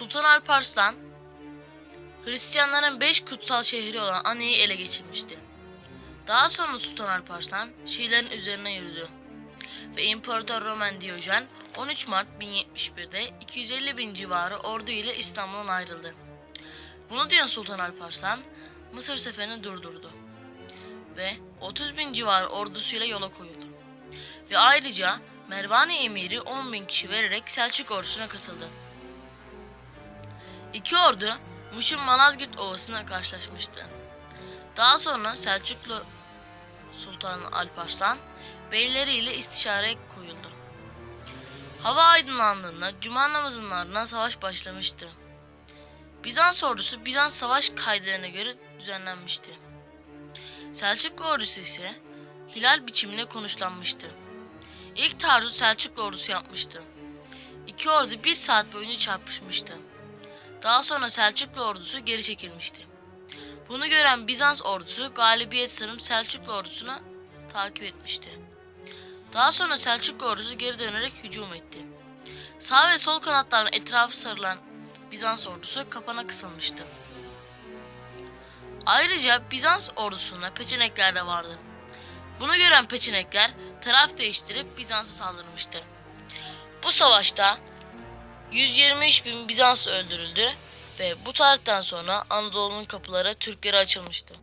Sultan Alparslan Hristiyanların beş kutsal şehri olan Ani'yi ele geçirmişti. Daha sonra Sultan Alparslan Şiilerin üzerine yürüdü ve İmparator Roman Diyojen 13 Mart 1071'de 250 bin civarı ordu ile İstanbul'dan ayrıldı. Bunu duyan Sultan Alparslan Mısır seferini durdurdu ve 30 bin civarı ordusuyla yola koyuldu. Ve ayrıca Mervani emiri 10 bin kişi vererek Selçuk ordusuna katıldı. İki ordu Muş'un Malazgirt Ovası'na karşılaşmıştı. Daha sonra Selçuklu Sultan Alparslan beyleriyle istişare koyuldu. Hava aydınlandığında cuma namazının ardından savaş başlamıştı. Bizans ordusu Bizans savaş kaydelerine göre düzenlenmişti. Selçuklu ordusu ise hilal biçimine konuşlanmıştı. İlk taarruzu Selçuklu ordusu yapmıştı. İki ordu bir saat boyunca çarpışmıştı. Daha sonra Selçuklu ordusu geri çekilmişti. Bunu gören Bizans ordusu galibiyet sanıp Selçuklu ordusuna takip etmişti. Daha sonra Selçuklu ordusu geri dönerek hücum etti. Sağ ve sol kanatların etrafı sarılan Bizans ordusu kapana kısılmıştı. Ayrıca Bizans ordusunda peçenekler de vardı. Bunu gören peçenekler taraf değiştirip Bizans'a saldırmıştı. Bu savaşta 123 bin Bizans öldürüldü ve bu tarihten sonra Anadolu'nun kapıları Türklere açılmıştı.